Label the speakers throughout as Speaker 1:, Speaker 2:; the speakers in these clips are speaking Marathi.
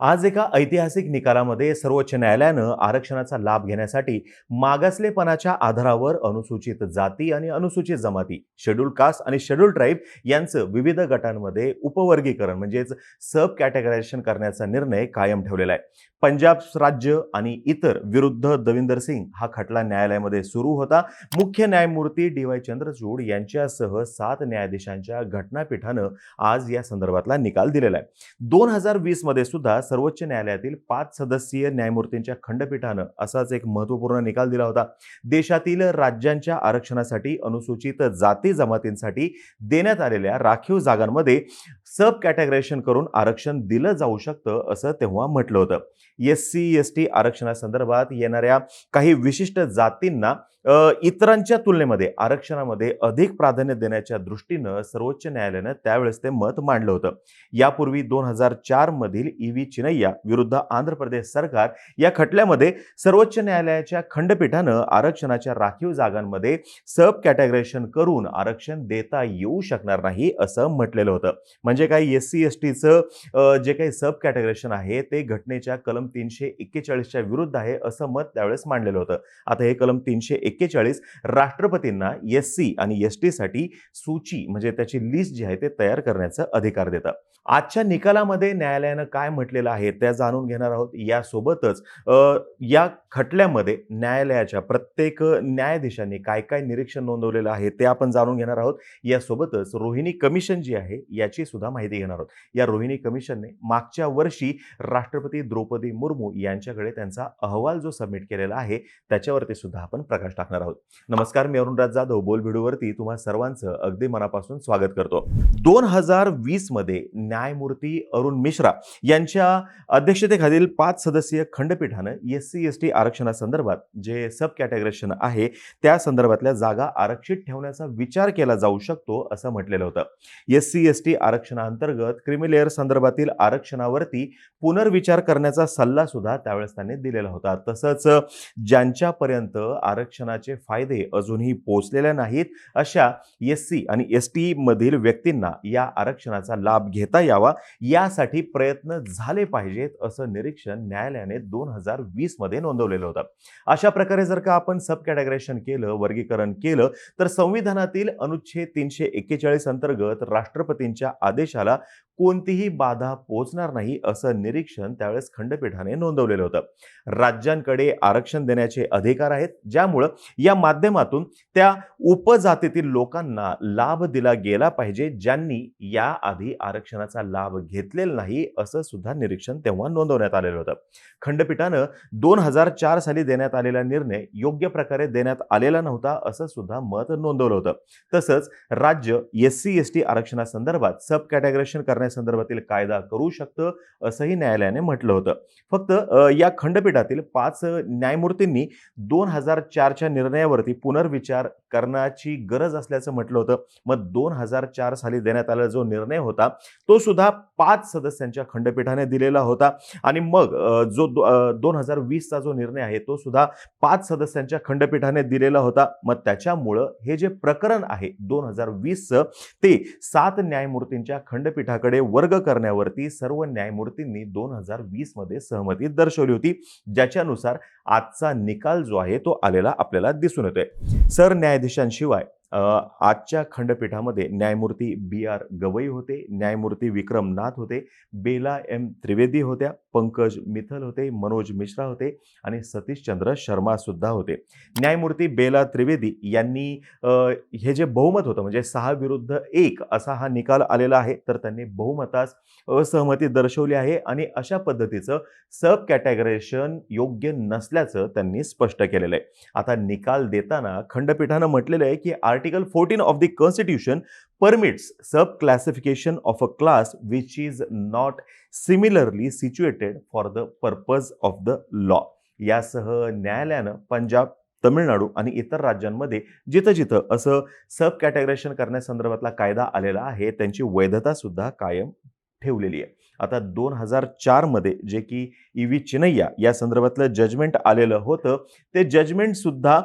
Speaker 1: आज एका ऐतिहासिक निकालामध्ये सर्वोच्च न्यायालयानं आरक्षणाचा लाभ घेण्यासाठी मागासलेपणाच्या आधारावर अनुसूचित जाती आणि अनुसूचित जमाती शेड्यूल कास्ट आणि शेड्यूल ट्राईब यांचं विविध गटांमध्ये उपवर्गीकरण म्हणजेच सब कॅटेगरायझेशन करण्याचा निर्णय कायम ठेवलेला आहे. पंजाब राज्य आणि इतर विरुद्ध दविंदर सिंग हा खटला न्यायालयामध्ये सुरू होता. मुख्य न्यायमूर्ती डी वाय चंद्रचूड यांच्यासह सात न्यायाधीशांच्या घटनापीठानं आज या संदर्भातला निकाल दिलेला आहे. दोन हजार वीसमध्ये सुद्धा सर्वोच्च न्यायालयातील पाच सदस्यीय न्यायमूर्तींच्या खंडपीठानं असाच एक महत्त्वपूर्ण निकाल दिला होता. देशातील राज्यांच्या आरक्षणासाठी अनुसूचित जाती जमातींसाठी देण्यात आलेल्या राखीव जागांमध्ये सब कॅटेगरायझेशन करून आरक्षण दिलं जाऊ शकतं असं तेव्हा म्हटलं होतं. एस सी एस टी आरक्षणासंदर्भात येणाऱ्या काही विशिष्ट जातींना इतरांच्या तुलनेमध्ये आरक्षणामध्ये अधिक प्राधान्य देण्याच्या दृष्टीनं सर्वोच्च न्यायालयानं त्यावेळेस ते मत मांडलं होतं. यापूर्वी दोन हजार चारमधील ई व्ही चिनय्या विरुद्ध आंध्र प्रदेश सरकार या खटल्यामध्ये सर्वोच्च न्यायालयाच्या खंडपीठानं आरक्षणाच्या राखीव जागांमध्ये सब कॅटेगरायझेशन करून आरक्षण देता येऊ शकणार नाही असं म्हटलेलं होतं. म्हणजे काही एस सी एस टीचं जे काही सब कॅटेगरायझेशन आहे ते घटनेच्या कलम तीनशे एक्केचाळीसच्या विरुद्ध आहे असं मत त्यावेळेस मांडलेलं होतं. आता हे कलम तीनशे एक्केचाळीस राष्ट्रपतींना एस सी आणि एस टीसाठी सूची म्हणजे त्याची लिस्ट जी आहे ते तयार करण्याचा अधिकार देतं. आजच्या निकालामध्ये न्यायालयानं काय म्हटलेलं आहे त्या जाणून घेणार आहोत. यासोबतच या खटल्यामध्ये न्यायालयाच्या प्रत्येक न्यायाधीशांनी काय काय निरीक्षण नोंदवलेलं आहे ते आपण जाणून घेणार आहोत. यासोबतच रोहिणी कमिशन जी आहे याची सुद्धा माहिती घेणार आहोत. या रोहिणी कमिशनने मागच्या वर्षी राष्ट्रपती द्रौपदी मुर्मू यांच्याकडे त्यांचा अहवाल जो सबमिट केलेला आहे त्याच्यावरती सुद्धा आपण प्रकाश टाकणार आहोत. नमस्कार मी अरुणराज जाधव. बोल व्हिडिओवरती तुम्हा सर्वांचं अगदी मनापासून स्वागत करतो. दोन हजार वीसमध्ये न्यायमूर्ती अरुण मिश्रा यांच्या अध्यक्षतेखालील पाच सदस्यीय खंडपीठानं एस सी एस टी आरक्षणासंदर्भात जे सब कॅटेगरेशन आहे त्या संदर्भातल्या जागा आरक्षित ठेवण्याचा विचार केला जाऊ शकतो असं म्हटलेलं होतं. एस सी एस टी आरक्षणाअंतर्गत क्रिमिलेअर संदर्भातील आरक्षणावरती पुनर्विचार करण्याचा सल्ला सुद्धा त्यावेळेस त्यांनी दिलेला होता. तसंच ज्यांच्यापर्यंत आरक्षणाचे फायदे अजूनही पोचलेल्या नाहीत अशा एस सी आणि एस टी मधील व्यक्तींना या आरक्षणाचा लाभ घेता यावा यासाठी प्रयत्न झाले पाहिजेत असं निरीक्षण न्यायालयाने दोन हजार वीसमध्ये नोंदवलेलं होतं. अशा प्रकारे जर का आपण सब कॅटेगरायझेशन केलं वर्गीकरण केलं तर संविधानातील अनुच्छेद तीनशे एक्केचाळीस अंतर्गत राष्ट्रपतींच्या आदेशाला कोणतीही बाधा पोहोचणार नाही असं निरीक्षण त्यावेळेस खंडपीठाने नोंदवलेलं होतं. राज्यांकडे आरक्षण देण्याचे अधिकार आहेत ज्यामुळं या माध्यमातून त्या उपजातीतील लोकांना लाभ दिला गेला पाहिजे ज्यांनी याआधी आरक्षणाचा लाभ घेतलेला नाही असं सुद्धा निरीक्षण तेव्हा नोंदवण्यात आलेलं होतं. खंडपीठानं दोन हजार चार साली देण्यात आलेला निर्णय योग्य प्रकारे देण्यात आलेला नव्हता असं सुद्धा मत नोंदवलं होतं. तसंच राज्य एस सी एस टी आरक्षणासंदर्भात सब कॅटेगरेशन करण्यासंदर्भातील कायदा करू शकतं असंही न्यायालयाने म्हटलं होतं. फक्त या खंडपीठातील पाच न्यायमूर्तींनी दोन हजार चारच्या निर्णयावरती पुनर्विचार करण्याची गरज असल्याचं म्हटलं होतं. मग दोन हजार चार साली देण्यात आलेला जो निर्णय होता तो सुद्धा पाच सदस्यांच्या खंडपीठाने दिलेला होता. आणि मग जो दोन हजार वीसचा जो निर्णय आहे तो सुद्धा पाच सदस्यांच्या खंडपीठाने दिलेला होता. मग त्याच्यामुळं हे जे प्रकरण आहे दोन हजार वीसचं ते सात न्यायमूर्तींच्या खंडपीठाकडे वर्ग करण्यावरती सर्व न्यायमूर्तींनी दोन हजार वीसमध्ये सहमती दर्शवली होती ज्याच्यानुसार आजचा निकाल जो आहे तो आलेला आपल्याला दिसून येतोय. सरन्यायाधीशांशिवाय आजच्या खंडपीठामध्ये न्यायमूर्ती बी आर गवई होते न्यायमूर्ती विक्रम नाथ होते बेला एम त्रिवेदी होत्या पंकज मिथल होते मनोज मिश्रा होते आणि सतीश चंद्र शर्मा सुद्धा होते. न्यायमूर्ती बेला त्रिवेदी यांनी हे जे बहुमत होतं म्हणजे सहा विरुद्ध एक असा हा निकाल आलेला आहे तर त्यांनी बहुमतास असहमती दर्शवली आहे आणि अशा पद्धतीचं सब कॅटेगरायझेशन योग्य नसल्याचं त्यांनी स्पष्ट केलेलं आहे. आता निकाल देताना खंडपीठानं म्हटलेलं आहे की article fourteen of the constitution permits sub classification of a class which is not similarly situated for the purpose of the law यासह न्यायालयानं पंजाब तमिळनाडू आणि इतर राज्यांमध्ये जिथं जिथं असं सब कॅटेगरायझेशन करण्यासंदर्भातला कायदा आलेला आहे त्यांची वैधता सुद्धा कायम ठेवलेली आहे. आता दोन हजार चारमध्ये जे की ई व्ही चिनय्या या संदर्भातलं जजमेंट आलेलं होतं ते जजमेंट सुद्धा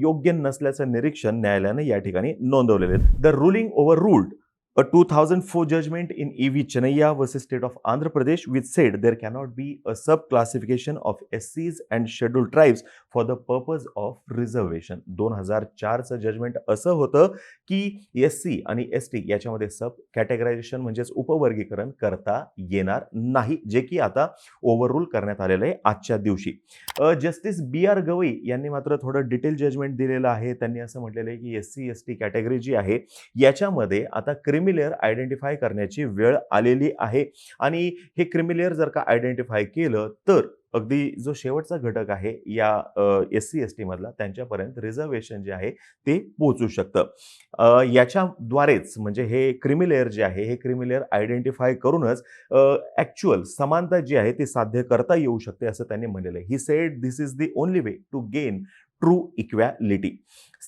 Speaker 1: योग्य नसल्याचं निरीक्षण न्यायालयानं या ठिकाणी नोंदवलेलं आहे. The ruling over ruled A 2004 judgment in E.V. Chennaiya versus State of Andhra Pradesh, which said there cannot be a subclassification of SCs and scheduled tribes for the purpose of reservation. दोन हजार चारचं जजमेंट असं होतं की एस सी आणि एस टी याच्यामध्ये सब कॅटेगरायझेशन म्हणजेच उपवर्गीकरण करता येणार नाही जे की आता ओव्हररूल करण्यात आलेलं आहे आजच्या दिवशी जस्टिस बी आर गवई यांनी मात्र थोडं डिटेल जजमेंट दिलेलं आहे त्यांनी असं म्हटलेलं आहे की S C S T category जी आहे याच्यामध्ये आता क्रिमिलेअर आयडेंटिफाय करण्याची वेळ आलेली आहे. आणि हे क्रिमिलेअर जर का आयडेंटिफाय केलं तर अगदी जो शेवटचा घटक आहे या एस सी एस टीमधला त्यांच्यापर्यंत रिझर्वेशन जे आहे ते पोचू शकतं. याच्याद्वारेच म्हणजे हे क्रिमिलेअर जे आहे हे क्रिमिलेअर आयडेंटिफाय करूनच ॲक्च्युअल समानता जी आहे ती साध्य करता येऊ शकते असं त्यांनी म्हणलेलं आहे. He said this is the only way to gain true equality.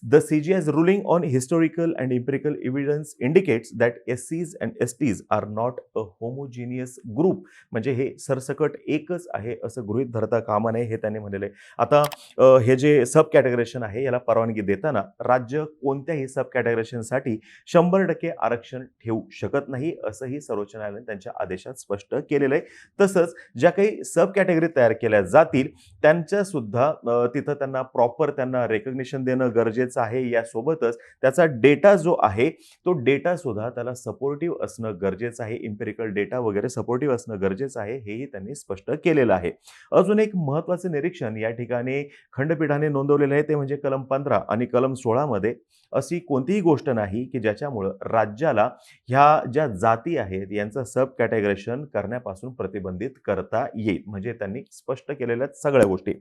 Speaker 1: The CGI's ruling on historical and empirical evidence indicates that SCs and STs are not a homogeneous group. म्हणजे हे सरसकट एकच आहे असं गृहीत धरता कामा नये हे त्यांनी म्हणलेलं आहे. आता हे जे सब कॅटेगरेशन आहे याला परवानगी देताना राज्य कोणत्याही सब कॅटेगरेशनसाठी शंभर टक्के आरक्षण ठेवू शकत नाही असंही सर्वोच्च न्यायालयाने त्यांच्या आदेशात स्पष्ट केलेलं आहे. तसंच ज्या काही सब कॅटेगरी तयार केल्या जातील त्यांच्यासुद्धा तिथं त्यांना प्रॉपर त्यांना रेकग्निशन देणं गरजेचं आहे यासोबतच त्याचा डेटा जो आहे तो डेटा सुद्धा त्याला सपोर्टिव्ह असणं गरजेचं आहे. इम्पेरिकल डेटा वगैरे सपोर्टिव्ह असणं गरजेचं आहे हेही त्यांनी स्पष्ट केलेलं आहे. अजून एक महत्त्वाचं निरीक्षण या ठिकाणी खंडपीठाने नोंदवलेलं आहे ते म्हणजे कलम पंधरा आणि कलम सोळामध्ये अशी कोणतीही गोष्ट नाही की ज्याच्यामुळं राज्याला ह्या ज्या जाती आहेत यांचं सब कॅटेगरेशन करण्यापासून प्रतिबंधित करता येईल. म्हणजे त्यांनी स्पष्ट केलेल्या सगळ्या गोष्टी.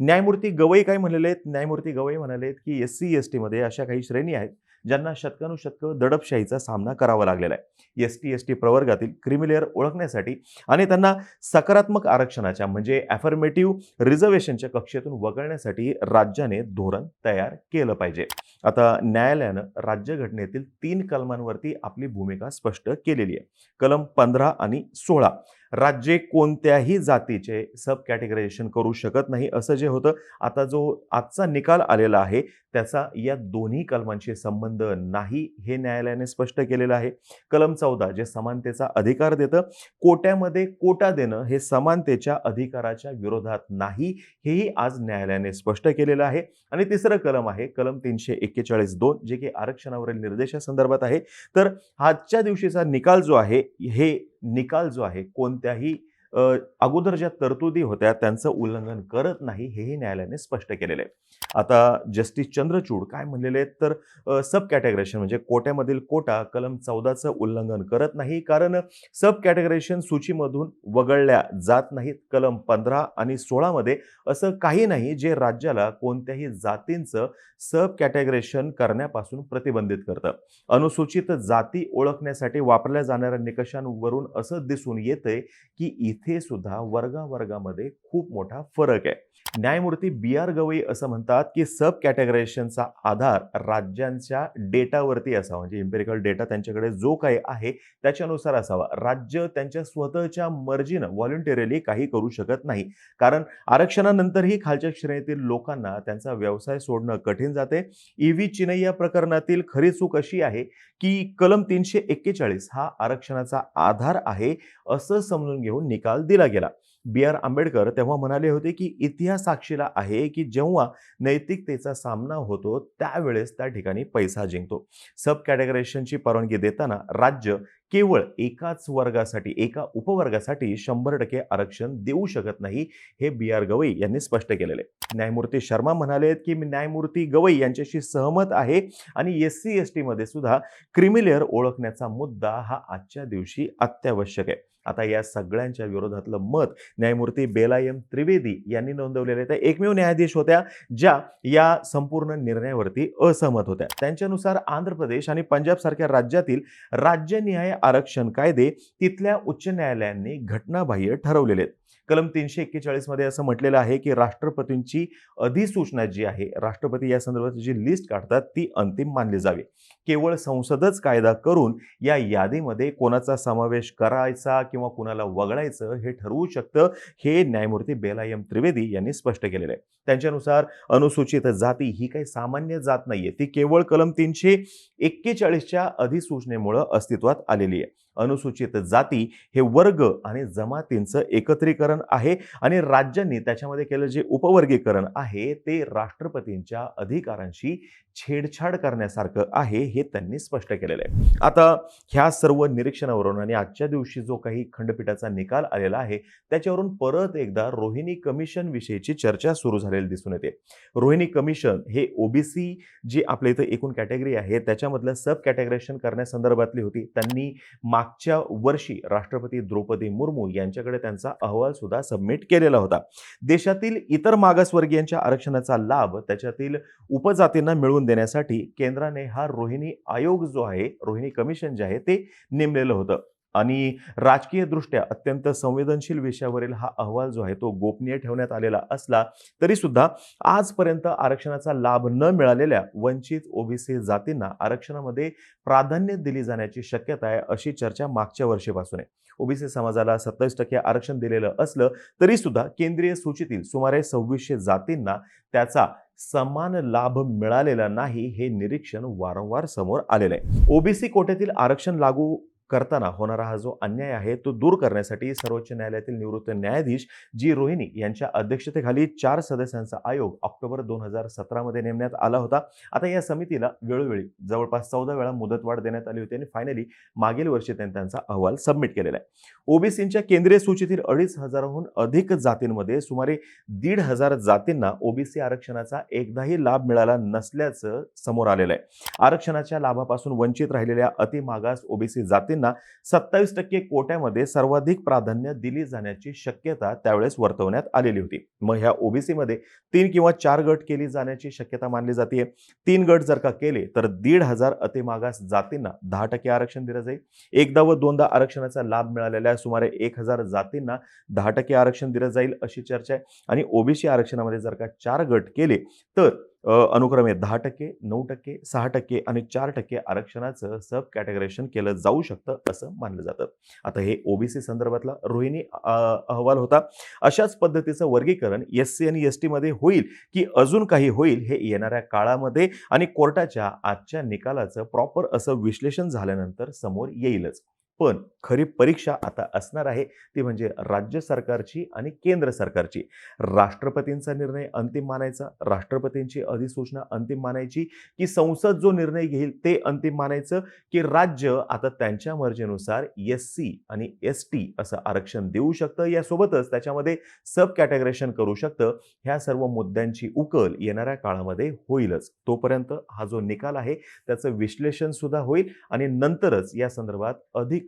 Speaker 1: न्यायमूर्ती गवई काय म्हणलेले आहेत? न्यायमूर्ती गवई म्हणाले की एस सी एस टीमध्ये अशा काही श्रेणी आहेत ज्यांना शतकानुशतकं दडपशाहीचा सामना करावा लागलेला आहे. एस टी एस टी प्रवर्गातील क्रिमिलेअर ओळखण्यासाठी आणि त्यांना सकारात्मक आरक्षणाच्या म्हणजे ॲफर्मेटिव्ह रिझर्वेशनच्या कक्षेतून वगळण्यासाठी राज्याने धोरण तयार केलं पाहिजे. आता न्यायालयानं राज्यघटनेतील तीन कलमांवरती आपली भूमिका स्पष्ट केलेली आहे. कलम पंधरा आणि सोळा. राज्ये कोणत्याही जातीचे सब कॅटेगरायझेशन करू शकत नाही. असं जे होतं आता जो आजचा निकाल आलेला आहे त्याचा या दोन्ही कलमांशी संबंध नाही हे न्यायालयाने स्पष्ट केलेलं आहे. कलम चौदा जे समानतेचा अधिकार देतं कोट्यामध्ये कोटा देणं हे समानतेच्या अधिकाराच्या विरोधात नाही हेही आज न्यायालयाने स्पष्ट केलेलं आहे. आणि तिसरं कलम आहे कलम तीनशे एक्केचाळीस दोन जे की आरक्षणावरील निर्देशासंदर्भात आहे. तर आजच्या दिवशीचा निकाल जो आहे हे निकाल जो आहे कोणत्याही अगोदर ज्या तरतुदी होत्या त्यांचं उल्लंघन करत नाही हेही न्यायालयाने स्पष्ट केलेलं आहे. आता जस्टिस चंद्रचूड काय म्हणलेले आहेत? तर सब कॅटेगरेशन म्हणजे कोट्यामधील कोटा कलम चौदाचं उल्लंघन करत नाही कारण सब कॅटेगरेशन सूचीमधून वगळल्या जात नाहीत. कलम पंधरा आणि सोळामध्ये असं काही नाही जे राज्याला कोणत्याही जातींचं सब कॅटेगरेशन करण्यापासून प्रतिबंधित करतं. अनुसूचित जाती ओळखण्यासाठी वापरल्या जाणाऱ्या निकषांवरून असं दिसून येतंय की इथे सुद्धा वर्गावर्गामध्ये खूप मोठा फरक आहे. न्यायमूर्ती बी आर गवई असं म्हणतात की सब कॅटेगरायझेशनचा आधार राज्यांच्या डेटावरती असावा. म्हणजे इम्पेरिकल डेटा त्यांच्याकडे जो काही आहे त्याच्यानुसार असावा. राज्य त्यांच्या स्वतःच्या मर्जीनं व्हॉलंटिअरली काही करू शकत नाही. कारण आरक्षणानंतरही खालच्या श्रेणीतील लोकांना त्यांचा व्यवसाय सोडणं कठीण जाते. ई व्ही चिनय्या प्रकरणातील खरी चूक अशी आहे की कलम तीनशे एक्केचाळीस हा आरक्षणाचा आधार आहे असं समजून घेऊन निकाल दिला गेला. बी आर आंबेडकर तेव्हा म्हणाले होते की इतिहास साक्षीला आहे की जेव्हा नैतिकतेचा सामना होतो त्यावेळेस त्या ठिकाणी पैसा जिंकतो. सब कॅटेगरायझेशनची परवानगी देताना राज्य केवळ एकाच वर्गासाठी एका उपवर्गासाठी शंभर टक्के आरक्षण देऊ शकत नाही हे बी आर गवई यांनी स्पष्ट केलेले. न्यायमूर्ती शर्मा म्हणाले की मी न्यायमूर्ती गवई यांच्याशी सहमत आहे आणि एस सी एस टीमध्ये सुद्धा क्रिमिलेअर ओळखण्याचा मुद्दा हा आजच्या दिवशी अत्यावश्यक आहे. आता या सगळ्यांच्या विरोधातलं मत न्यायमूर्ती बेलायम त्रिवेदी यांनी नोंदवलेले त्या एकमेव न्यायाधीश होत्या ज्या या संपूर्ण निर्णयावरती असहमत होत्या. त्यांच्यानुसार आंध्र प्रदेश आणि पंजाब सारख्या राज्यातील राज्यनिहाय आरक्षण कायदे तिथल्या उच्च न्यायालयांनी घटनाबाह्य ठरवलेले आहेत. कलम तीनशे एक्केचाळीसमध्ये असं म्हटलेलं आहे की राष्ट्रपतींची अधिसूचना जी आहे राष्ट्रपती या संदर्भात जी लिस्ट काढतात ती अंतिम मानली जावी. केवळ संसदच कायदा करून या यादीमध्ये कोणाचा समावेश करायचा किंवा किंवा कुणाला वगळायचं हे ठरवू शकतं हे न्यायमूर्ती बेलायम त्रिवेदी यांनी स्पष्ट केलेलं आहे. त्यांच्यानुसार अनुसूचित जाती ही काही सामान्य जात नाहीये. ती केवळ कलम तीनशे एक्केचाळीसच्या अधिसूचनेमुळं अस्तित्वात आलेली आहे. अनुसूचित जाती हे वर्ग आणि जमातींचं एकत्रीकरण आहे. आणि राज्यांनी त्याच्यामध्ये केलेलं जे उपवर्गीकरण आहे ते राष्ट्रपतींच्या अधिकारांशी छेडछाड करण्यासारखं आहे हे त्यांनी स्पष्ट केलेलं आहे. आता ह्या सर्व निरीक्षणावरून आणि आजच्या दिवशी जो काही खंडपीठाचा निकाल आलेला आहे त्याच्यावरून परत एकदा रोहिणी कमिशन विषयीची चर्चा सुरू झालेली दिसून येते. रोहिणी कमिशन हे ओबीसी जी आपल्या इथं एकूण कॅटेगरी आहे त्याच्यामधलं सब कॅटेगरेशन करण्यासंदर्भातली होती. त्यांनी माग मागच्या वर्षी राष्ट्रपती द्रौपदी मुर्मू यांच्याकडे त्यांचा अहवाल सुद्धा सबमिट केलेला होता. देशातील इतर मागासवर्गीयांच्या आरक्षणाचा लाभ त्याच्यातील उपजातींना मिळवून देण्यासाठी केंद्राने हा रोहिणी आयोग जो आहे रोहिणी कमिशन जे आहे ते नेमलेलं होतं. आणि राजकीयदृष्ट्या अत्यंत संवेदनशील विषयावरील हा अहवाल जो आहे तो गोपनीय ठेवण्यात आलेला असला तरीसुद्धा आजपर्यंत आरक्षणाचा लाभ न मिळालेल्या वंचित ओबीसी जातींना आरक्षणामध्ये प्राधान्य दिली जाण्याची शक्यता आहे अशी चर्चा मागच्या वर्षीपासून आहे. ओबीसी समाजाला सत्तावीस टक्के आरक्षण दिलेलं असलं तरीसुद्धा केंद्रीय सूचीतील सुमारे सव्वीसशे जातींना त्याचा समान लाभ मिळालेला नाही हे निरीक्षण वारंवार समोर आलेलं आहे. ओबीसी कोट्यातील आरक्षण लागू करताना होणारा हा जो अन्याय आहे तो दूर करण्यासाठी सर्वोच्च न्यायालयातील निवृत्त न्यायाधीश जी रोहिणी यांच्या अध्यक्षतेखाली चार सदस्यांचा आयोग ऑक्टोबर दोन हजार सतरामध्ये नेमण्यात आला होता. आता या समितीला वेळोवेळी जवळपास चौदा वेळा मुदतवाढ देण्यात आली होती आणि फायनली मागील वर्षी त्यांनी त्यांचा अहवाल सबमिट केलेला आहे. ओबीसींच्या केंद्रीय सूचीतील अडीच हजाराहून अधिक जातींमध्ये सुमारे दीड हजार जातींना ओबीसी आरक्षणाचा एकदाही लाभ मिळाला नसल्याचं समोर आलेलं आहे. आरक्षणाच्या लाभापासून वंचित राहिलेल्या अतिमागास ओबीसी जातींना सत्तावीस टक्के कोट्यामध्ये सर्वाधिक प्राधान्य दिली जाण्याची शक्यता त्यावेळेस वर्तवण्यात आलेली होती. मग ह्या ओबीसी मध्ये तीन किंवा चार गट केली जाण्याची शक्यता मानली जाते तीन गट जर का केले तर दीड हजार अतिमागास जातींना दहा टक्के आरक्षण दिलं जाईल. एकदा व दोनदा आरक्षणाचा लाभ मिळालेल्या सुमारे एक हजार जातींना दहा टक्के आरक्षण दिलं जाईल अशी चर्चा आहे. आणि ओबीसी आरक्षणामध्ये जर का चार गट केले तर अनुक्रमे दहा टक्के नऊ टक्के सहा टक्के आणि चार टक्के आरक्षणाचं सब कॅटेगरेशन केलं जाऊ शकतं असं मानलं जातं. आता हे ओबीसी संदर्भातला रोहिणी अहवाल होता. अशाच पद्धतीचं वर्गीकरण एस सी आणि एस टीमध्ये होईल की अजून काही होईल हे येणाऱ्या काळामध्ये आणि कोर्टाच्या आजच्या निकालाचं प्रॉपर असं विश्लेषण झाल्यानंतर समोर येईलच. पण खरी परीक्षा आता असणार आहे. ती म्हणजे राज्य सरकारची आणि केंद्र सरकारची. राष्ट्रपतींचा निर्णय अंतिम मानायचा राष्ट्रपतींची अधिसूचना अंतिम मानायची की संसद जो निर्णय घेईल ते अंतिम मानायचं की राज्य आता त्यांच्या मर्जीनुसार एस सी आणि एस टी असं आरक्षण देऊ शकतं. यासोबतच त्याच्यामध्ये सब कॅटेगरेशन करू शकतं. ह्या सर्व मुद्द्यांची उकल येणाऱ्या काळामध्ये होईलच. तोपर्यंत हा जो निकाल आहे त्याचं विश्लेषण सुद्धा होईल आणि नंतरच या संदर्भात अधिक